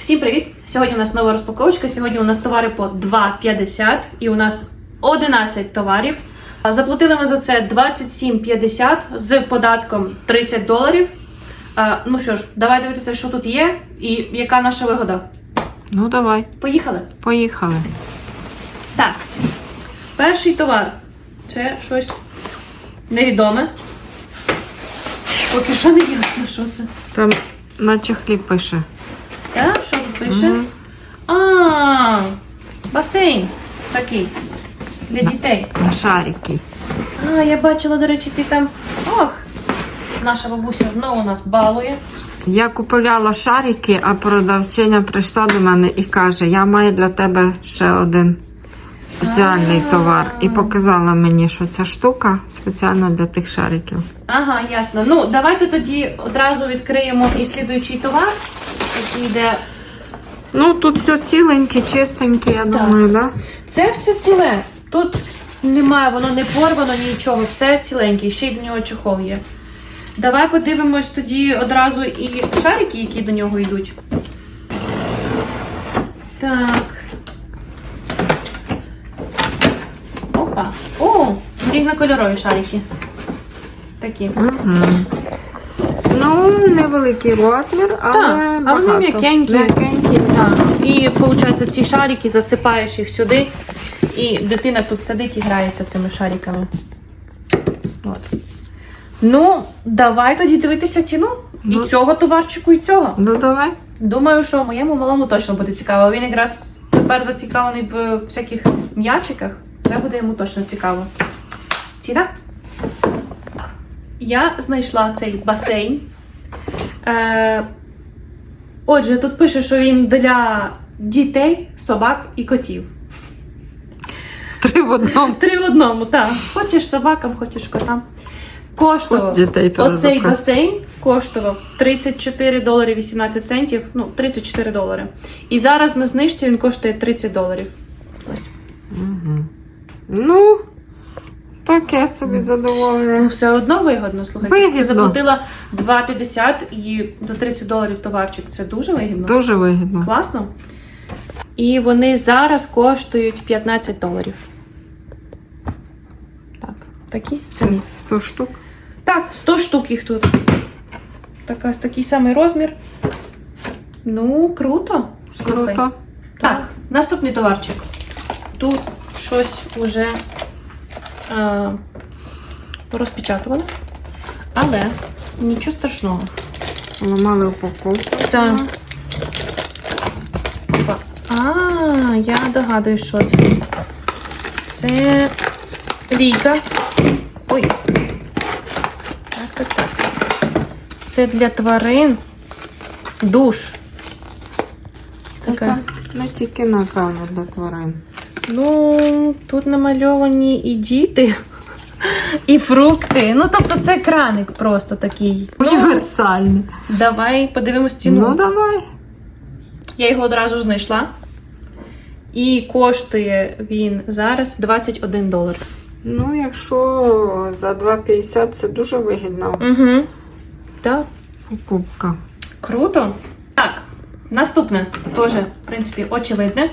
Всім привіт! Сьогодні у нас нова розпаковочка. Сьогодні у нас товари по 2,50 і у нас 11 товарів. Заплатили ми за це 27,50 з податком 30 доларів. Ну що ж, давай дивитися, що тут є і яка наша вигода. Ну, давай, Поїхали! поїхали. Так, перший товар це щось невідоме. Поки що не ясно, що це. Там наче хліб пише. Так, пише? Мгм. А, басейн такий для дітей. Шарики. А, я бачила, до речі, ти там. Ох! Наша бабуся знову нас балує. Я купувала шарики, а продавчиня прийшла до мене і каже: Я маю для тебе ще один спеціальний А. товар. І показала мені, що ця штука спеціально для тих шариків. Ага, ясно. Ну, давайте тоді одразу відкриємо і слідуючий товар, який йде. Ну, тут все ціленьке, чистеньке, я думаю, да? Це все ціле. Тут немає, воно не порвано, нічого, все ціленьке, ще й до нього чехол є. Давай подивимось тоді одразу і шарики, які до нього йдуть. Так. Опа. О, різнокольорові шарики. Такі. Угу. Ну, невеликий розмір, але Так, а вони багато. м'якенькі. М'якенькі. Так. І виходить, ці шарики засипаєш їх сюди, і дитина тут сидить і грається цими шариками. От. Ну, давай тоді дивитися ціну. Ну. І цього товарчику, і цього. Ну, давай. Думаю, що моєму малому точно буде цікаво. Він якраз тепер зацікавлений в всяких м'ячиках. Це буде йому точно цікаво. Ціна? Я знайшла цей басейн. Е, отже, тут пише, що він для дітей, собак і котів. Три в одному. Три в одному, так. Хочеш собакам, хочеш котам. Коштував дітей оцей басейн коштував 34 долари 18 центів. Ну, 34 долари. І зараз на знижці він коштує 30 доларів. Ось. Угу. Ну, таке собі Ну, все одно вигодно, слухайте. Вигідно. Я заплатила 2,50 і за 30 доларів товарчик. Це дуже вигідно. Дуже вигідно. Класно. І вони зараз коштують 15 доларів. Так, такі самі. 100 штук. Так, 100 штук їх тут. Така, такий самий розмір. Ну, круто. Слухай. Круто. Так, наступний товарчик. Тут щось уже розпечатували. Але нічого страшного. Ламали упаковку. Так. А, я догадуюсь, що це. Це ліка. Ой. Так, так, так. Це для тварин душ. Це так, не тільки напевно для тварин. Ну, тут намальовані і діти, і фрукти. Ну, тобто це краник просто такий. Ну, Універсальний. давай подивимось ціну. Ну, давай. Я його одразу знайшла. І коштує він зараз 21 долар. Ну, якщо за 2,50 це дуже вигідна Угу. Так. покупка. Круто. Так, наступне теж, в принципі, очевидне.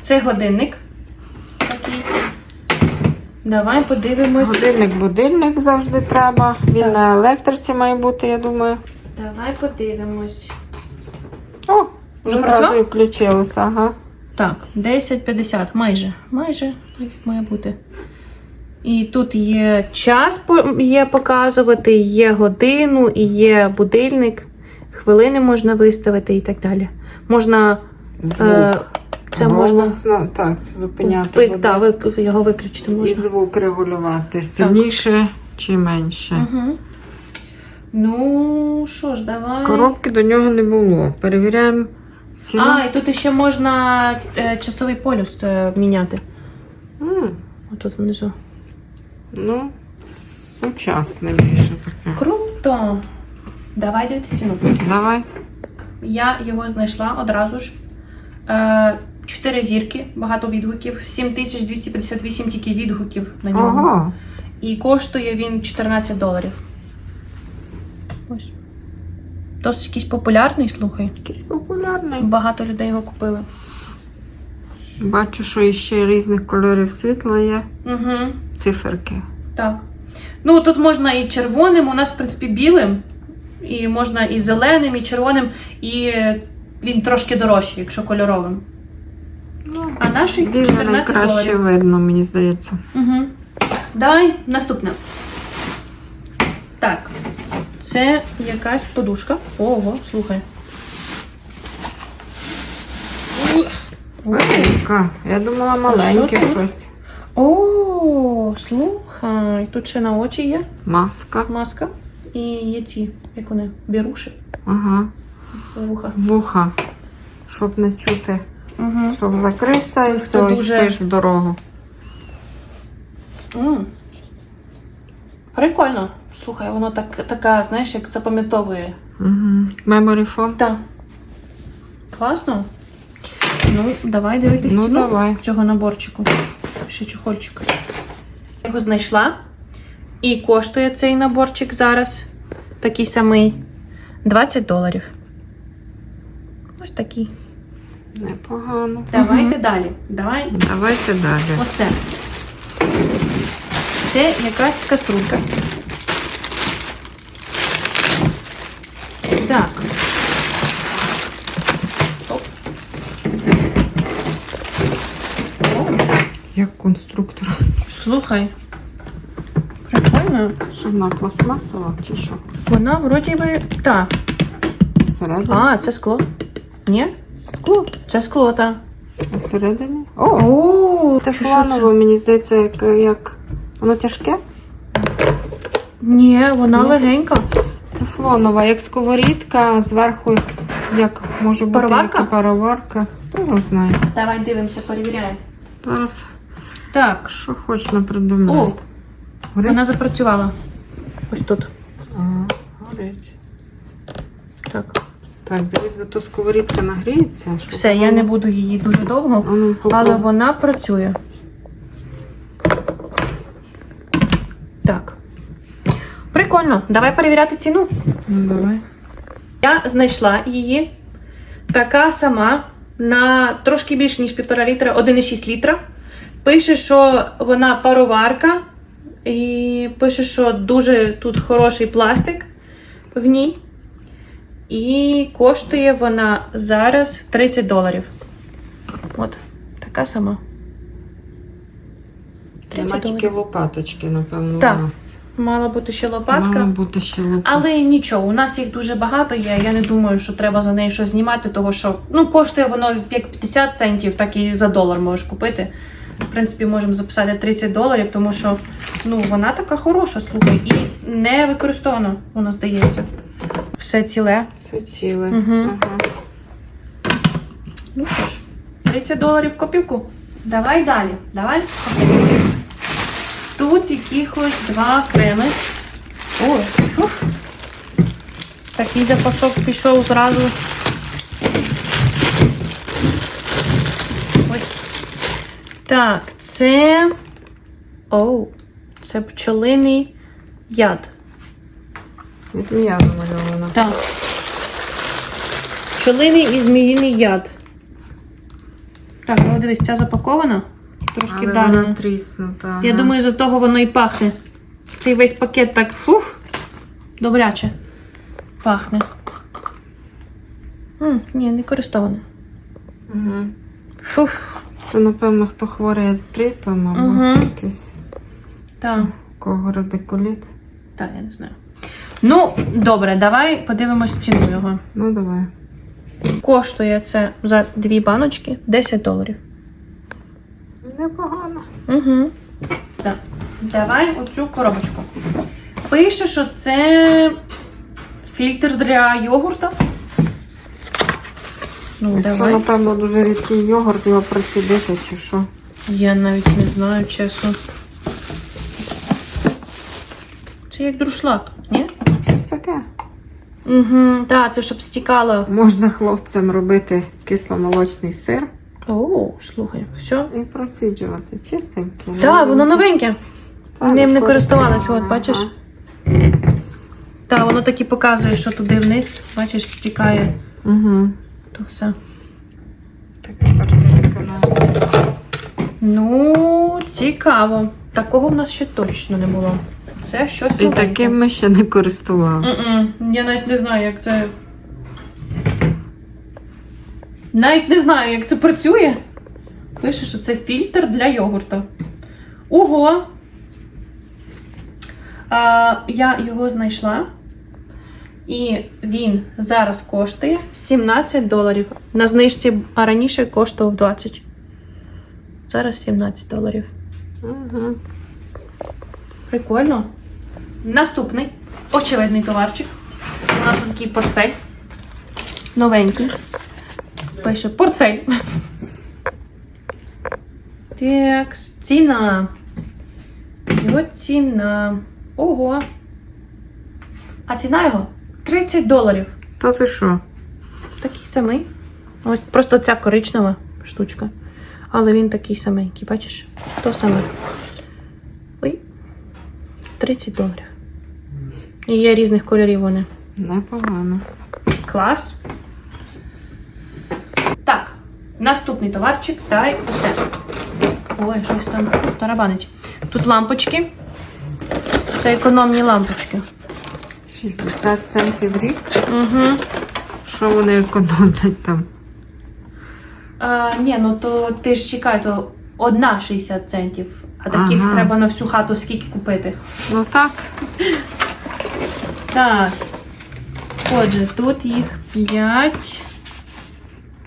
Це годинник. Давай подивимось. Годинник-будильник завжди треба. Він Так. на електриці має бути, я думаю. Давай подивимось. О, вже одразу включилося, ага. Так, 10.50, майже. Майже має бути. І тут є час є показувати, є годину, і є будильник, хвилини можна виставити і так далі. Можна Звук. Це можна Голосно, так, це зупиняти ви, та, ви, його виключити І звук регулювати. Сильніше чи менше. Угу. Ну, що ж, давай. Коробки до нього не було. Перевіряємо ціну. А, і тут ще можна е, часовий полюс е, міняти. М, Отут внизу. ну, сучасне більше таке. Круто! Давай дивитися ціну. Давай. Я його знайшла одразу ж. Е, Чотири зірки, багато відгуків, 7258 тільки відгуків на нього. Ого. І коштує він 14 доларів. Ось. Досить якийсь популярний, слухай. Якийсь популярний. Багато людей його купили. Бачу, що іще різних кольорів світла є. Угу. Циферки. Так. Ну, тут можна і червоним, у нас, в принципі, білим, і можна і зеленим, і червоним, і він трошки дорожчий, якщо кольоровим. Ну, А Біле 14 найкраще доларів. видно, мені здається. Угу. Давай наступне. Так. Це якась подушка. Ого, слухай. Велика. Я думала маленьке що щось. О, слухай. Тут ще на очі є Маска. маска. І є ці, як вони, біруші, Ага. вуха. Вуха. Щоб не чути. Угу. Щоб закрився і все, і дуже- спиш в дорогу. М. Прикольно. Слухай, воно так, така, знаєш, як запам'ятовує. Угу. Memory foam. Так. Класно. Ну, давай дивитись Ну, ціну давай. цього наборчику. Ще чохольчик. Я його знайшла. І коштує цей наборчик зараз такий самий 20 доларів. Ось такий. Непогано. Давайте далі. Давай Давайте далі. Оце. Це якась каструлька. Так. Оп. О, Як конструктор. слухай. Прикольно. Що вона пластмасова чи що? Вона вроді би. Так. Всередині? А, це скло. Ні? Скло. Це скло, так. Всередині? О, О, тефлоново, мені здається, як, як... Воно тяжке? Ні, вона Ні. легенька. Тефлонова, як сковорідка, зверху, як може бути Пароварка? як пароварка. Хто його знає. Давай дивимося, перевіряємо. Зараз Так. що хоч напридумаю. О, вона запрацювала. Ось тут. Ага, горить. Так. Так, дивись, бо то сковорідка нагріється. щоб Все, я не буду її дуже довго, Воно але вона працює. Так. Прикольно. Давай перевіряти ціну. Ну, давай. Я знайшла її. Така сама на трошки більше, ніж 1,5 літра, 1,6 літра. Пише, що вона пароварка. І пише, що дуже тут хороший пластик в ній. І коштує вона зараз 30 доларів. От, така сама. 30 Нема тільки доларів. лопаточки, напевно, Так. у нас. Мала бути ще лопатка. Мала бути ще лопатка. Але нічого, у нас їх дуже багато є. Я не думаю, що треба за неї щось знімати, того що ну коштує воно як 50 центів, так і за долар можеш купити. В принципі, можемо записати 30 доларів, тому що ну вона така хороша, слухай, і не використована, вона здається. Все ціле. Все ціле. Мгм. Ага. Ну що ж, 30 доларів в копілку. Давай далі. Давай. Тут якихось два креми. О, фух. Такий запашок пішов зразу. Ось. Так, це. Оу, це пчелиний яд. І змія намальована. Так. Пчелиний і зміїний яд. Так, ну дивись, ця запакована. Трошки Але вдарена. вона тріснута. Я ага. думаю, за того воно і пахне. Цей весь пакет так фух. Добряче. Пахне. М, ні, не користоване. Мгм. Фух. Це, напевно, хто хворий артритом або Мгм. якийсь Так. кого радикуліт. Так, я не знаю. Ну, добре, давай подивимось ціну його. Ну, давай. Коштує це за дві баночки 10 доларів. Непогано. Угу. Так. Давай оцю коробочку. Пише, що це фільтр для йогурта. Ну, Якщо, давай. напевно, дуже рідкий йогурт, його прицідити чи що. Я навіть не знаю, чесно. Це як друшлак, Таке. Угу. Так, це щоб стікало. Можна хлопцям робити кисломолочний сир О, слухай, все. і проціджувати. Чистенький. Так, воно новеньке. Та, Ним не користувалась, от бачиш. Так, воно так і показує, що туди вниз, бачиш, стікає Угу. то все. Така картинка. Ну, цікаво. Такого в нас ще точно не було. Це щось І новеньке. таким ми ще не користувалися. М-м, Я навіть не знаю, як це. Навіть не знаю, як це працює. Пише, що це фільтр для йогурту. Ого! А, я його знайшла. І він зараз коштує 17 доларів. На знижці, а раніше коштував 20. Зараз 17 доларів. Угу. Прикольно. Наступний очевидний товарчик. У нас такий портфель. Новенький. Пише портфель. Так, ціна. Його ціна. Ого. А ціна його 30 доларів. То ти що? Такий самий. Ось просто ця коричнева штучка. Але він такий саменький, бачиш? То саме. Ой. 30 доларів. І є різних кольорів вони. Непогано. Клас. Так, наступний товарчик. Дай оце. Ой, щось там тарабанить. Тут лампочки. Це економні лампочки. 60 центів рік. Угу. Що вони економлять там? А, ні, ну то ти ж чекай, то одна 60 центів. А таких Ага. треба на всю хату скільки купити. Ну так. Так. Отже, тут їх 5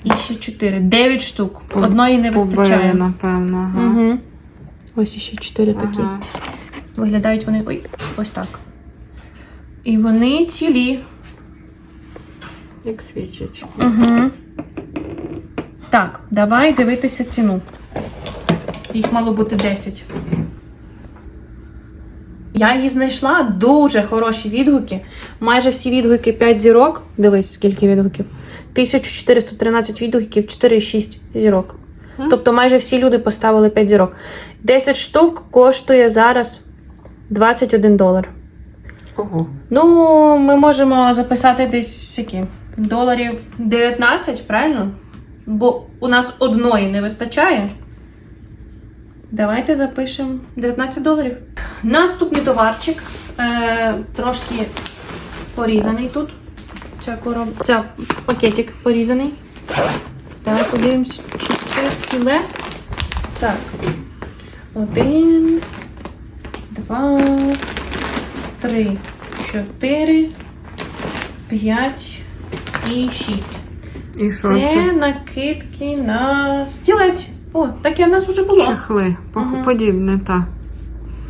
і ще 4. 9 штук. Одної не Побили, вистачає. напевно. Ага. Угу. Ось ще 4 такі. Ага. Виглядають вони. Ой, ось так. І вони цілі. Як свічечки. Угу. Так, давай дивитися ціну. Їх мало бути 10. Я її знайшла дуже хороші відгуки. Майже всі відгуки 5 зірок. Дивись, скільки відгуків. 1413 відгуків, 4,6 зірок. Тобто майже всі люди поставили 5 зірок. 10 штук коштує зараз 21 долар. Ого. Ну, ми можемо записати десь скільки? Доларів 19, правильно? Бо у нас одної не вистачає. Давайте запишемо 19 доларів. Наступний товарчик. Е, трошки порізаний тут. Ця короб... Ця пакетик порізаний. Давай подивимось, чи все ціле. Так. Один, два, три, чотири, п'ять і шість. І що Це це? накидки на стілець. О, таке в нас вже було. Чахли. Ага. Подібне, так.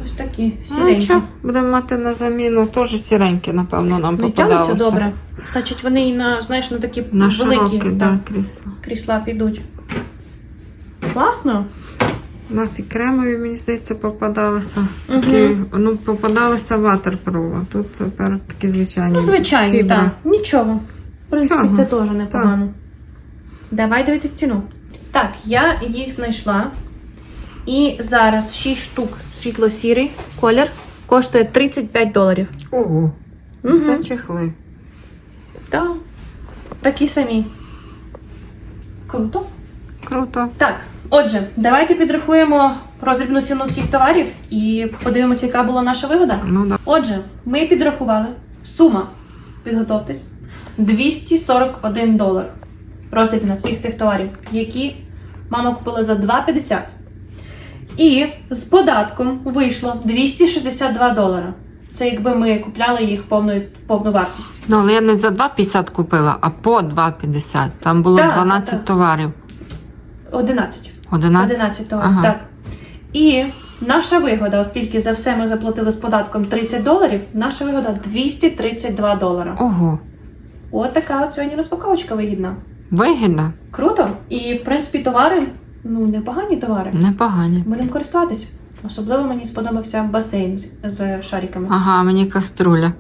Ось такі Ну, сіренькі. що, будемо мати на заміну теж сіренькі, напевно, нам Не тягнуться попадалося. добре. Значить, вони і на, знаєш, на такі На великі широкі, так, да, крісла. крісла підуть. Класно. У нас і кремові, мені здається, попадалися. Мгм. Такі, ну, попадалися ватерпруф, тут тепер такі звичайні. Ну, звичайно, фібри. так. Нічого. В принципі, Чого? це теж непогано. Давай дивитись ціну. Так, я їх знайшла. І зараз 6 штук світло-сірий колір коштує 35 доларів. Ого, Угу. це чехли. Так. Такі самі. Круто. Круто. Так, отже, давайте підрахуємо розрібну ціну всіх товарів і подивимося, яка була наша вигода. Ну, да. Отже, ми підрахували сума, підготовтесь, 241 долар. Роздрібна всіх цих товарів, які мама купила за 2,50. І з податком вийшло 262 долара. Це якби ми купляли їх повну, повну вартість. Ну, але я не за 2,50 купила, а по 2,50. Там було Так, 12 так. товарів. 11. 11? 11 товарів, Ага. так. І наша вигода, оскільки за все ми заплатили з податком 30 доларів, наша вигода 232 долара. Ого. От така от сьогодні розпаковочка вигідна. Вигідно? Круто. І в принципі товари, ну непогані товари. Непогані. Будемо користуватись. Особливо мені сподобався басейн з, з шариками. Ага, мені каструля.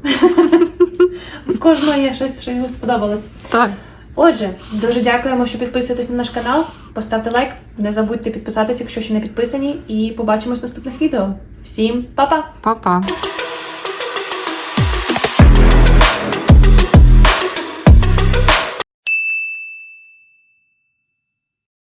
У кожного є щось, що йому сподобалось. Так. Отже, дуже дякуємо, що підписуєтесь на наш канал. Поставте лайк, не забудьте підписатись, якщо ще не підписані, і побачимось в наступних відео. Всім па-па! Па-па.